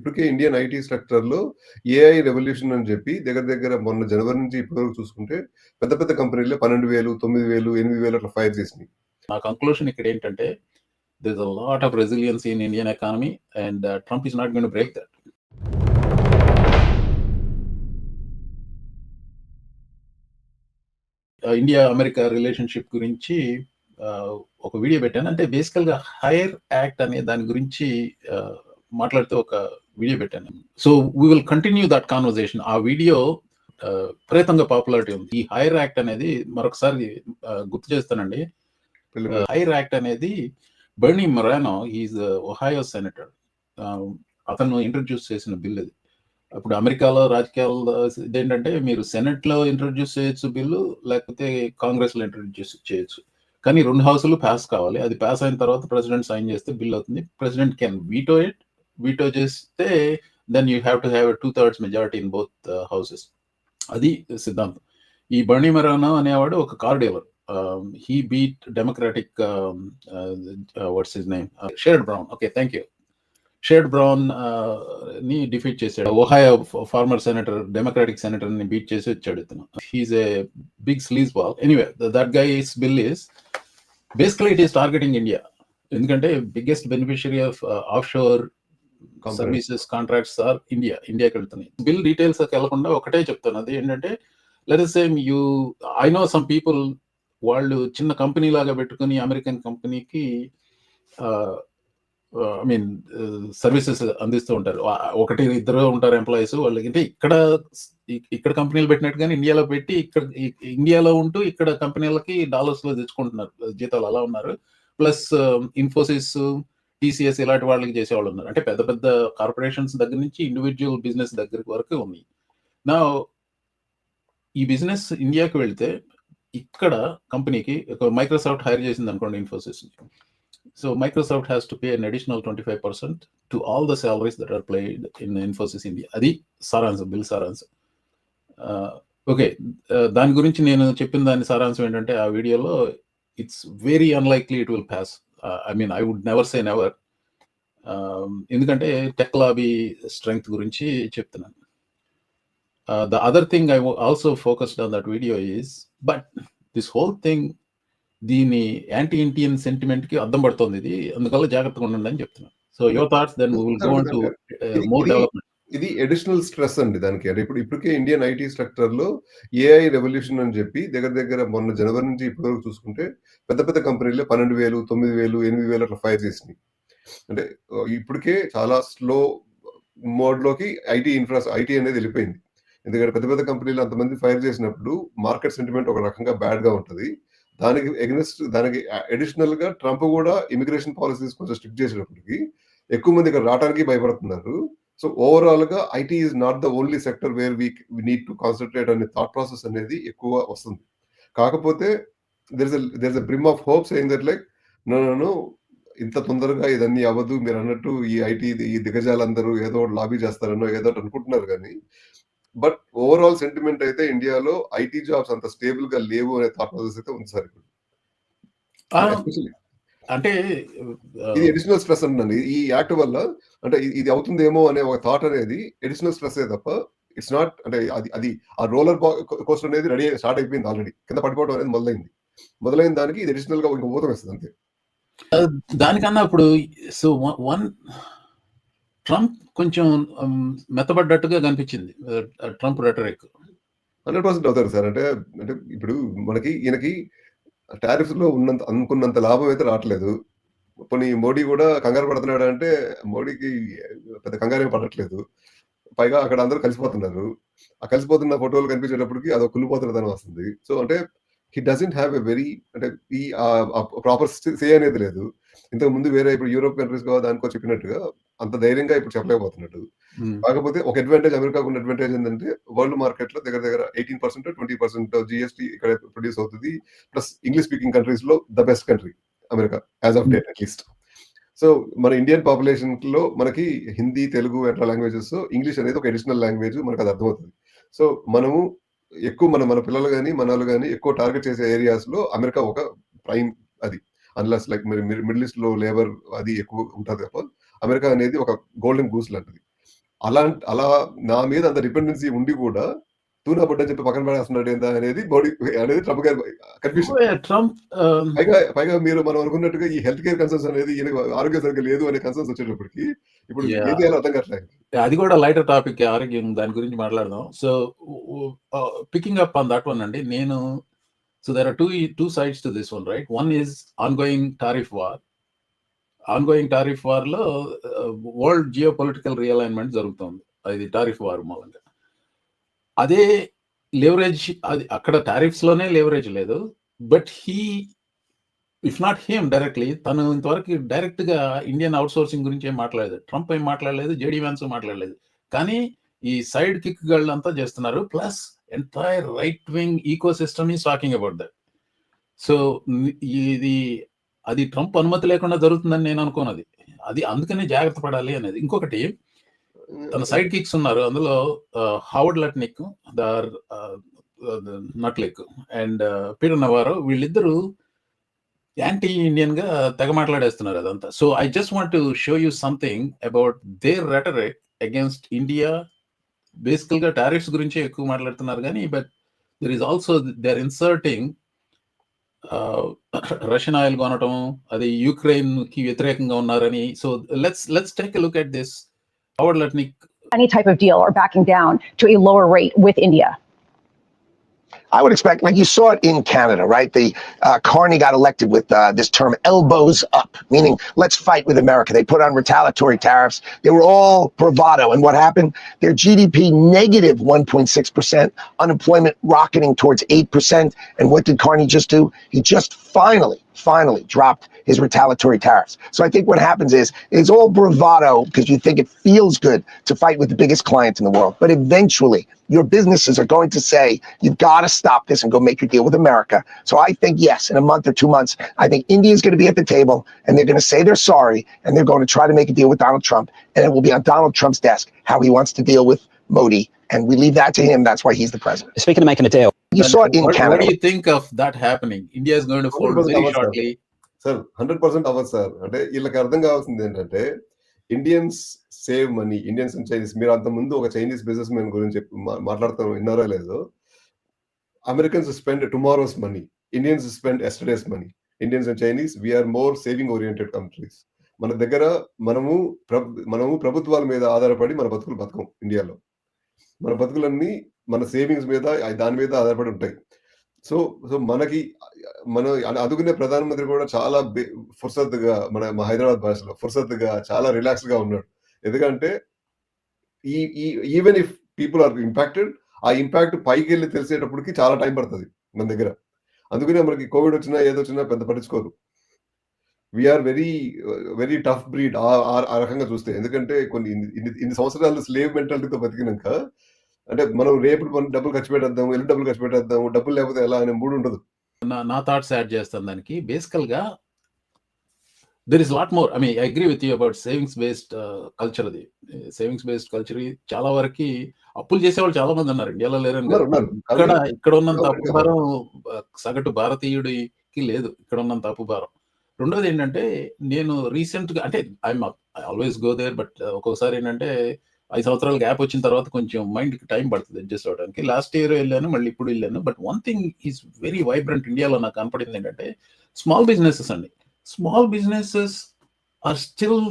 ఇప్పటికే Indian IT స్ట్రక్చర్‌లో AI revolution అని చెప్పి దగ్గర దగ్గర మొన్న జనవరి నుంచి ఇప్పటివరకు చూసుకుంటే పెద్ద పెద్ద కంపెనీలు పన్నెండు వేలు తొమ్మిది వేలు ఎనిమిది వేలు అట్లా ఫైర్ చేసినాయి. నా కంక్లూషన్ ఇక్కడ ఏంటంటే this is a lot of resilience in Indian economy and Trump is not gonna break that India America relationship గురించి uh, ఒక వీడియో పెట్టాను అంటే బేసికల్గా హైర్ యాక్ట్ అనే దాని గురించి uh, మాట్లాడుతూ ఒక వీడియో పెట్టాను. So we will continue that conversation ఆ వీడియో విపరీతంగా పాపులారిటీ ఉంది. ఈ హైర్ యాక్ట్ అనేది మరొకసారి గుర్తు చేస్తానండి. హైర్ యాక్ట్ అనేది Bernie Moreno is Ohio senator అతను ఇంట్రడ్యూస్ చేసిన బిల్ ఇది అప్పుడు అమెరికాలో రాజకీయాల్లో ఇదేంటంటే మీరు సెనెట్లో ఇంట్రడ్యూస్ చేయొచ్చు బిల్లు లేకపోతే కాంగ్రెస్లో ఇంట్రడ్యూస్ చేయొచ్చు. కానీ రెండు హౌసులు పాస్ కావాలి. అది పాస్ అయిన తర్వాత ప్రెసిడెంట్ సైన్ చేస్తే బిల్ అవుతుంది. President can veto it veto చేస్తే then you have to have two thirds majority in both houses అది సిద్ధాంతం. ఈ బర్ణి మెరానో అనేవాడు ఒక car dealer he beat democratic what's his name Sherrod Brown okay thank you Sherrod బ్రౌన్ని defeat చేశాడు. Ohio former senator democratic సెనేటర్ని beat చేసి వచ్చాడు ఇతను. He's a big sleaze ball anyway that guy is bill is basically it is targeting India ఎందుకంటే biggest beneficiary of offshore services contracts are India ఇండియాకి వెళ్తున్నాయి. Bill details వెళ్ళకుండా ఒకటే చెప్తాను అది ఏంటంటే let same you I know some people వాళ్ళు చిన్న కంపెనీ లాగా పెట్టుకుని అమెరికన్ కంపెనీకి ఐ మీన్ సర్వీసెస్ అందిస్తూ ఉంటారు. ఒకటి ఇద్దరు ఉంటారు ఎంప్లాయీస్ వాళ్ళకి. అంటే ఇక్కడ ఇక్కడ కంపెనీలు పెట్టినట్టుగానే ఇండియాలో పెట్టి ఇక్కడ ఇండియాలో ఉంటూ ఇక్కడ కంపెనీలకి డాలర్స్లో తెచ్చుకుంటున్నారు. జీతాలు అలా ఉన్నారు. ప్లస్ ఇన్ఫోసిస్ um, టీసీఎస్ ఇలాంటి వాళ్ళకి చేసేవాళ్ళు ఉన్నారు. అంటే పెద్ద పెద్ద కార్పొరేషన్స్ దగ్గర నుంచి ఇండివిజువల్ బిజినెస్ దగ్గర వరకు ఉన్నాయి. నా ఈ బిజినెస్ ఇండియాకి వెళ్తే ఇక్కడ కంపెనీకి మైక్రోసాఫ్ట్ హైర్ చేసింది అనుకోండి Infosys so Microsoft has to pay an additional twenty five percent to all the salaries that are paid in Infosys India అది సారాంశం బిల్ సారాంశం. Uh, ఓకే uh, దాని గురించి నేను చెప్పిన దాని సారాంశం ఏంటంటే ఆ వీడియోలో it's very unlikely it will pass I mean I would never say never ఎందుకంటే టెక్ లాబీ స్ట్రెంగ్త్ గురించి చెప్తున్నాను. The other thing I also focused on that video is but this whole thing దీని యాంటీ ఇండియన్ సెంటిమెంట్కి అర్థం పడుతుంది. ఇది అందువల్ల జాగ్రత్తగా ఉండండి అని చెప్తున్నాను. So your thoughts then will go to more development ఇది అడిషనల్ స్ట్రెస్ అండి దానికి. అంటే ఇప్పుడు ఇప్పటికే ఇండియన్ ఐటీ స్ట్రక్చర్లో ఏఐ రెవల్యూషన్ అని చెప్పి దగ్గర దగ్గర మొన్న జనవరి నుంచి ఇప్పటి వరకు చూసుకుంటే పెద్ద పెద్ద కంపెనీలు పన్నెండు వేలు తొమ్మిది వేలు ఎనిమిది వేలు అట్లా ఫైర్ చేసినాయి. అంటే ఇప్పటికే చాలా స్లో మోడ్లోకి ఐటీ ఇన్ఫ్రా ఐటీ అనేది వెళ్ళిపోయింది. ఎందుకంటే పెద్ద పెద్ద కంపెనీలు అంతమంది ఫైర్ చేసినప్పుడు మార్కెట్ సెంటిమెంట్ ఒక రకంగా బ్యాడ్గా ఉంటుంది. దానికి ఎగ్నెస్ట్ దానికి అడిషనల్గా ట్రంప్ కూడా ఇమిగ్రేషన్ పాలసీస్ కొంచెం స్ట్రిక్ట్ చేసినప్పటికీ ఎక్కువ మంది ఇక్కడ రావడానికి భయపడుతున్నారు. సో ఓవరాల్గా IT is not the only sector where we need to concentrate అనే థాట్ ప్రాసెస్ అనేది ఎక్కువ వస్తుంది. కాకపోతే there is there is brim of hopes um that like నన్ను ఇంత తొందరగా ఇదన్నీ అవ్వదు మీరు అన్నట్టు ఈ ఐటీ ఈ దిగజాలందరూ ఏదో ఒకటి లాబీ చేస్తారనో ఏదో ఒకటి అనుకుంటున్నారు కానీ బట్ ఓవరాల్ సెంటిమెంట్ అయితే ఇండియాలో ఐటీ జాబ్స్ అంత స్టేబుల్గా లేవు అనే థాట్ ప్రాసెస్ అయితే ఉంది సార్ ఇప్పుడు. అంటే ఇది అడిషనల్ స్ట్రెస్ అంటున్నాను ఈ యాక్ట్ వల్ల అంటే ఇది- అవుతుందేమో అనే ఒక థాట్ అనేది అడిషనల్ స్ట్రెస్ తప్ప ఇట్స్ నాట్ అంటే అది అది ఆ రోలర్ కోస్టర్ అనేది రెడీ స్టార్ట్ అయిపోయింది ఆల్రెడీ కింద పడిపోవడం అనేది మొదలైంది. మొదలైన దానికి ఇది అడిషనల్గా ఇంకో ఊతం వేస్తుంది అంతే. దానికన్నా ఇప్పుడు సో వన్ ట్రంప్ కొంచెం మెత్తబడ్డట్టుగా కనిపించింది. ట్రంప్ రెటరిక్ హండ్రెడ్ పర్సెంట్ అవుతారు సార్. అంటే అంటే ఇప్పుడు మనకి ఈయనకి లో ఉన్నంత అనుకున్నంత లాభం అయితే రావట్లేదు. పోనీ మోడీ కూడా కంగారు పడుతున్నాడు అంటే మోడీకి పెద్ద కంగారు ఏం పడట్లేదు. పైగా అక్కడ అందరూ కలిసిపోతున్నారు. ఆ కలిసిపోతున్న ఫోటోలు కనిపించేటప్పటికి అదొక కుళ్ళిపోతున్నదని వస్తుంది. సో అంటే he doesn't have a very అంటే ఈ ప్రాపర్ సే అనేది లేదు. ఇంతకు ముందు వేరే ఇప్పుడు యూరోప్ కంట్రీస్గా దానికో చెప్పినట్టుగా అంత ధైర్యంగా ఇప్పుడు చెప్పలేకపోతున్నట్టు. కాకపోతే ఒక అడ్వాంటేజ్ అమెరికాకు ఉన్న అడ్వాంటేజ్ ఏంటంటే వరల్డ్ మార్కెట్లో దగ్గర దగ్గర eighteen percent twenty percent GST ఇక్కడ ప్రొడ్యూస్ అవుతుంది. ప్లస్ ఇంగ్లీష్ స్పీకింగ్ కంట్రీస్లో the best country America as of date at least so మన ఇండియన్ పాపులేషన్లో మనకి హిందీ తెలుగు అట్లా లాంగ్వేజెస్ ఇంగ్లీష్ అనేది ఒక అడిషనల్ లాంగ్వేజ్ మనకు అది అర్థమవుతుంది. సో మనము ఎక్కువ మన మన పిల్లలు కానీ మన వాళ్ళు కానీ ఎక్కువ టార్గెట్ చేసే ఏరియాస్లో అమెరికా ఒక ప్రైమ్ అది. అన్లస్ లైక్ మిడిల్ ఈస్ట్లో లేబర్ అది ఎక్కువ ఉంటుంది తప్ప అమెరికా అనేది ఒక గోల్డెన్ గూస్ లాంటిది. అలా అలా నా మీద అంత డిపెండెన్సీ ఉండి కూడా తూనా బుడ్డ చెప్పి పక్కన పడేస్తున్నాడు ఏందా అనేది మోడీ అనేది ట్రంప్ గారి కన్ఫ్యూషన్ ట్రంప్ పైగా పైగా మీరు మనం అనుకున్నట్టుగా ఈ హెల్త్ కేర్ కన్సర్న్స్ అనేది ఆరోగ్య సరిగ్గా లేదు అనే కన్సర్న్స్ వచ్చేటప్పటికి ఇప్పుడు Yeah. ఏం చేయాలో అర్థం కావట్లేదు. అది కూడా లైటర్ టాపిక్ ఆరోగ్యం దాని గురించి మాట్లాడదాం. So picking up on that one అండి నేను so there are two two sides to this one, right one is ongoing tariff war ongoing tariff వార్లో world geopolitical realignment జరుగుతుంది. అది టారిఫ్ వార్ మూలంగా. అదే లేవరేజ్ అది అక్కడ టారిఫ్స్లోనే లేవరేజ్ లేదు. But he if not him directly తను ఇంతవరకు డైరెక్ట్గా ఇండియన్ అవుట్సోర్సింగ్ గురించి ఏం మాట్లాడలేదు. ట్రంప్ ఏం మాట్లాడలేదు జేడీ వ్యాన్స్ మాట్లాడలేదు. కానీ ఈ సైడ్ కిక్ అంతా చేస్తున్నారు. Plus entire right wing ecosystem is talking about that so ఇది అది ట్రంప్ అనుమతి లేకుండా జరుగుతుందని నేను అనుకోనది. అది అందుకనే జాగ్రత్త పడాలి అనేది. ఇంకొకటి తన సైడ్ కిక్స్ ఉన్నారు. అందులో హావర్డ్ లట్నిక్ దార్ నట్లిక్ అండ్ పీటర్ నవారో వీళ్ళిద్దరూ యాంటీ ఇండియన్గా తెగ మాట్లాడేస్తున్నారు అదంతా. So I just want to show you something about their rhetoric against India బేసికల్గా టారిఫ్స్ గురించి ఎక్కువ మాట్లాడుతున్నారు కానీ but there is also they are inserting Russian oil కొనటం అది యుక్రెయిన్కి వ్యతిరేకంగా ఉన్నారని so let's let's take look at this Howard Lutnick any type of deal or backing down to a lower rate with India? I would expect, like you saw it in Canada, right? The uh, Carney got elected with uh, this term "elbows up," meaning let's fight with America. They put on retaliatory tariffs. They were all bravado, and what happened? Their GDP negative 1.6 percent, unemployment rocketing towards eight percent. And what did Carney just do? He just finally, finally dropped his retaliatory tariffs. So I think what happens is it's all bravado because you think it feels good to fight with the biggest client in the world, but eventually your businesses are going to say, you've got to stop this and go make your deal with America. So I think, yes, in a month or two months, I think India is going to be at the table and they're going to say they're sorry and they're going to try to make a deal with Donald Trump. And it will be on Donald Trump's desk how he wants to deal with Modi. And we leave that to him. That's why he's the president. Speaking of making a deal, You saw it in what, what Canada. do you think of that happening? India is going to fold very shortly. Sir hundred percent అవ్వదు sir అంటే వీళ్ళకి అర్థం కావాల్సింది ఏంటంటే Indians save money Indians and Chinese మీరు అంత ముందు ఒక చైనీస్ బిజినెస్ మ్యాన్ గురించి చెప్పి మాట్లాడుతాం విన్నారో లేదో? Americans spend tomorrow's money Indians spend yesterday's money Indians and Chinese we're more saving oriented countries మన దగ్గర మనము మనము ప్రభుత్వాల మీద ఆధారపడి మన బతుకులు బతకం ఇండియాలో. మన బతుకులన్నీ మన సేవింగ్స్ మీద దాని మీద ఆధారపడి ఉంటాయి. సో సో మనకి మన అందుకునే ప్రధానమంత్రి కూడా చాలా ఫుర్సత్గా మన హైదరాబాద్ భాషలో ఫుర్సత్తుగా చాలా రిలాక్స్గా ఉన్నాడు. ఎందుకంటే ఈ ఈ even if people are impacted ఆ ఇంపాక్ట్ పైకి వెళ్ళి తెలిసేటప్పటికి చాలా టైం పడుతుంది మన దగ్గర. అందుకనే మనకి కోవిడ్ వచ్చినా ఏదో వచ్చినా పెద్ద పట్టించుకోరు we're very very tough breed ఆ రకంగా చూస్తే. ఎందుకంటే కొన్ని ఇన్ని- సంవత్సరాలు స్లేవ్ మెంటాలిటీతో బతికినాక అంటే మనం రేపు మనం డబ్బులు ఖర్చు పెట్టేద్దాం ఎల్లు డబ్బులు ఖర్చు పెట్టేద్దాం డబ్బులు లేకపోతే ఎలా అనే మూడు ఉండదు. నా నా థాట్స్ యాడ్ చేస్తాను దానికి. బేసికల్గా there is lot more I mean agree with you about savings based culture అది. సేవింగ్స్ బేస్డ్ కల్చర్ చాలా వరకు అప్పులు చేసేవాళ్ళు చాలా మంది ఉన్నారు. ఇండియాలో లేరని. ఇక్కడ ఇక్కడ ఉన్నంత అప్పు భారం సగటు భారతీయుడికి లేదు. ఇక్కడ ఉన్నంత అప్పు భారం. రెండోది ఏంటంటే నేను రీసెంట్గా అంటే అంటే I always go there but ఒక్కొక్కసారి ఏంటంటే ఐదు సంవత్సరాల గ్యాప్ వచ్చిన తర్వాత కొంచెం మైండ్కి టైం పడుతుంది అడ్జస్ట్ అవడానికి లాస్ట్ ఇయర్ వెళ్ళాను మళ్ళీ ఇప్పుడు వెళ్ళాను. But one thing is very vibrant ఇండియాలో నాకు కనపడింది ఏంటంటే స్మాల్ బిజినెసెస్ అండి. Small businesses are still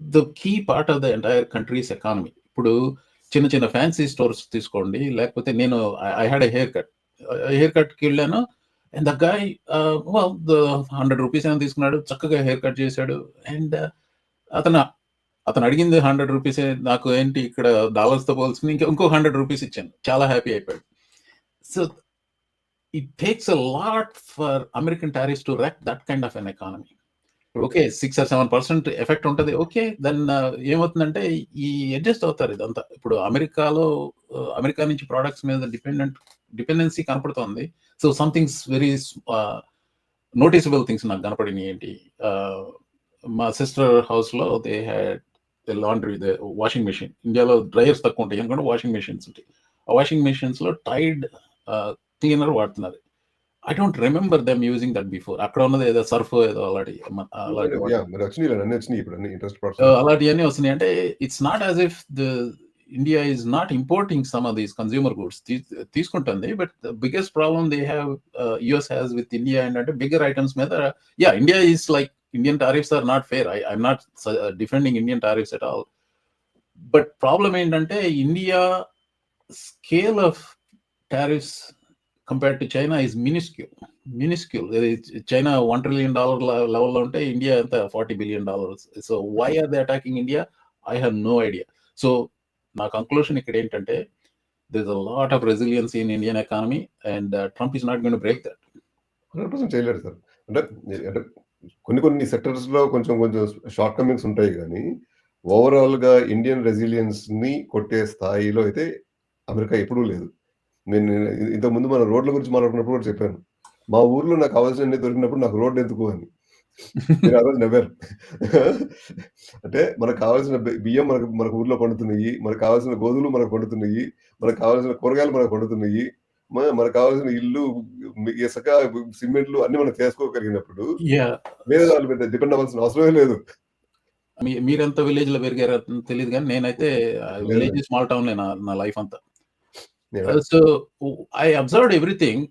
the key part of the entire country's economy. ఇప్పుడు చిన్న చిన్న ఫ్యాన్సీ స్టోర్స్ తీసుకోండి లేకపోతే నేను I had a haircut. Hair కట్కి వెళ్ళాను and the guy hundred rupees ఏమైనా తీసుకున్నాడు చక్కగా హెయిర్ కట్ చేశాడు. అండ్ uh, అతను అతను అడిగింది హండ్రెడ్ రూపీస్ నాకు ఏంటి ఇక్కడ డాలర్స్తో పోల్చుకుని ఇంకా ఇంకో హండ్రెడ్ రూపీస్ ఇచ్చాను. చాలా హ్యాపీ అయిపోయాడు. So it takes a lot for American tariffs to wreck that kind of an economy okay six or seven percent effect ఉంటుంది. ఓకే దెన్ ఏమవుతుందంటే ఈ అడ్జస్ట్ అవుతారు ఇదంతా. ఇప్పుడు అమెరికాలో uh, అమెరికా నుంచి ప్రోడక్ట్స్ మీద డిపెండెంట్ డిపెండెన్సీ కనపడుతోంది. So something's very noticeable things నాకు కనపడినాయి ఏంటి? Uh, మా సిస్టర్ హౌస్లో they had laundry washing machine ఇండియాలో డ్రైయర్స్ తక్కువ ఉంటాయి ఎందుకంటే వాషింగ్ మెషిన్స్ ఉంటాయి. ఆ వాషింగ్ మెషిన్స్లో టైడ్ క్లీనర్ వాడుతున్నారు. I don't remember them using that before అక్కడ ఉన్నది ఏదో సర్ఫ్ ఏదో అలాంటి అలాంటి Uh, అలాంటివన్నీ వస్తున్నాయి. అంటే it's not as if the India is not importing some of these consumer goods తీసుకుంటుంది but biggest problem they have US has with India ఏంటంటే బిగ్గర్ ఐటమ్స్ మీద yeah India is like Indian tariffs are not fair I I'm not defending Indian tariffs at all but problem ఏంటంటే India scale of tariffs compared to China is minuscule minuscule China one trillion dollar లెవెల్లో ఉంటే India ఎంత forty billion dollars so why are they attacking India I have no idea so నా conclusion ఇక్కడ ఏంటంటే this a lot of resilience in Indian economy and Trump is not gonna break that hundred percent చేయలేరు sir. అంటే అంటే కొన్ని కొన్ని సెక్టర్స్లో కొంచెం కొంచెం షార్ట్ కమింగ్స్ ఉంటాయి కానీ ఓవరాల్గా ఇండియన్ రెసిలియన్స్ని కొట్టే స్థాయిలో అయితే అమెరికా ఎప్పుడూ లేదు. నేను ఇంతకుముందు ఇంతకు ముందు మన రోడ్ల గురించి మాట్లాడుకున్నప్పుడు కూడా చెప్పాను. మా ఊర్లో నాకు కావాల్సినవి దొరికినప్పుడు నాకు రోడ్డు ఎందుకు అని. మీరు ఆ రోజు నవ్వారు. అంటే మనకు కావాల్సిన బియ్యం మనకు మనకు ఊర్లో పండుతున్నాయి మనకు కావాల్సిన గోధులు మనకు పండుతున్నాయి మనకు కావాల్సిన కూరగాయలు మనకు పండుతున్నాయి మనకు కావాల్సిన ఇల్లు ఇసుక సిమెంట్లు అన్ని మనం చేసుకోగలిగినప్పుడు వేరే వాళ్ళ మీద డిపెండ్ అవ్వాల్సిన అవసరమే లేదు. మీరెంత విలేజ్లో పెరిగారో తెలియదు కానీ నేనైతే విలేజ్ స్మాల్ టౌన్ నా నా లైఫ్ అంతా. సో ఐ అబ్జర్వ్డ్ ఎవ్రీథింగ్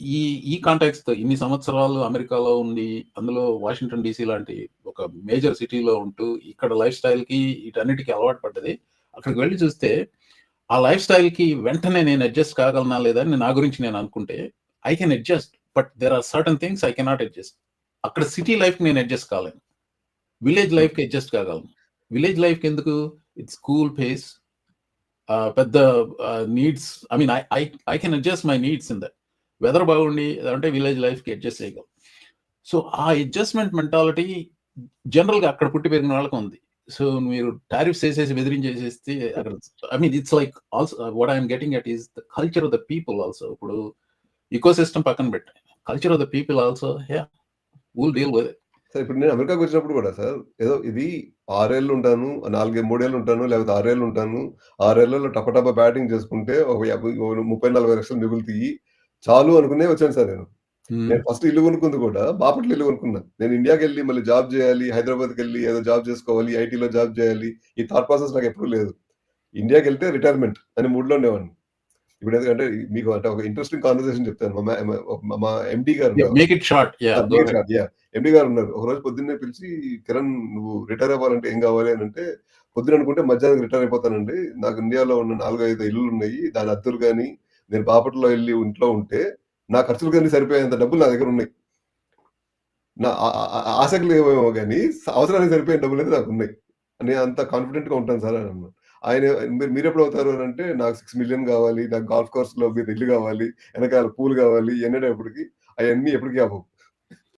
ఈ ఈ కాంటాక్ట్స్ ఇన్ని సంవత్సరాలు అమెరికాలో ఉండి అందులో వాషింగ్టన్ డీసీ లాంటి ఒక మేజర్ సిటీలో ఉంటూ ఇక్కడ లైఫ్ స్టైల్కి వీటన్నిటికీ అలవాటు పడ్డది. అక్కడికి వెళ్ళి చూస్తే ఆ లైఫ్ స్టైల్కి వెంటనే నేను అడ్జస్ట్ కాగలనా లేదా అని నా గురించి నేను అనుకుంటే I can adjust but there are certain things I cannot adjust అక్కడ సిటీ లైఫ్ నేను అడ్జస్ట్ కాలేను. విలేజ్ లైఫ్కి అడ్జస్ట్ కాగలను. విలేజ్ లైఫ్కి ఎందుకు ఇట్స్ కూల్ పేస్ పెద్ద needs I mean I I I can adjust my needs in that weather బాగుండి అంటే విలేజ్ లైఫ్కి అడ్జస్ట్ చేయగలం. సో ఆ అడ్జస్ట్మెంట్ మెంటాలిటీ జనరల్గా అక్కడ పుట్టి పెరిగిన వాళ్ళకి ఉంది. సో మీరు టారిఫ్స్ వేసేసి బెదిరించేసేస్తే అక్కడ I mean it's like also what I'm getting at is the culture of the people also ఇప్పుడు ఈకో సిస్టమ్ పక్కన పెట్టాయి culture of the people also yeah will deal with sir ఇప్పుడు నేను అమెరికాకి వచ్చినప్పుడు కూడా సార్ ఏదో ఇది ఆరేళ్ళు ఉంటాను నాలుగే మూడేళ్ళు ఉంటాను లేకపోతే ఆరేళ్ళు ఉంటాను ఆరేళ్ళలో టపటప బ్యాటింగ్ చేసుకుంటే ఒక యాభై ముప్పై నలభై లక్షలు మిగులుతాయి. చాలు అనుకునే వచ్చాను సార్ నేను. నేను ఫస్ట్ ఇల్లు కొనుక్కుంది కూడా బాపట్ల ఇల్లు కొనుక్కున్నా. నేను ఇండియాకి వెళ్ళి మళ్ళీ జాబ్ చేయాలి హైదరాబాద్కి వెళ్ళి ఏదో జాబ్ చేసుకోవాలి ఐటీలో జాబ్ చేయాలి ఈ థాట్ ప్రాసెస్ నాకు ఎప్పుడూ లేదు. ఇండియాకి వెళ్తే రిటైర్మెంట్ అని మూడ్లో ఉండేవాడిని. ఇప్పుడు ఎందుకంటే మీకు అంటే ఒక ఇంట్రెస్టింగ్ కాన్వర్సేషన్ చెప్తాను. మా ఎండి గారు ఎండి గారు ఉన్నారు. ఒక రోజు పొద్దున్నే పిలిచి కిరణ్ నువ్వు రిటైర్ అవ్వాలంటే ఏం కావాలి? అని అంటే పొద్దున అనుకుంటే మధ్యాహ్నం రిటైర్ అయిపోతానండి. నాకు ఇండియాలో ఉన్న నాలుగు ఐదు ఇల్లులు ఉన్నాయి. దాని అద్దెలు కానీ నేను బాపట్లో వెళ్ళి ఇంట్లో ఉంటే నా ఖర్చులు కానీ సరిపోయేంత డబ్బులు నా దగ్గర ఉన్నాయి. నా ఆసక్తి ఆసక్తులు ఏమేమో కానీ అవసరానికి సరిపోయే డబ్బులు అయితే నాకు ఉన్నాయి. నేను అంత కాన్ఫిడెంట్గా ఉంటాను సార్ అని అన్నాను ఆయన మీరు మీరు ఎప్పుడు అవుతారు అని అంటే నాకు సిక్స్ మిలియన్ కావాలి నాకు గాల్ఫ్ కోర్స్లో మీరు ఇల్లు కావాలి వెనకాల పూలు కావాలి ఎన్నడేపటికి అవన్నీ ఎప్పటికీ అవ్వవు.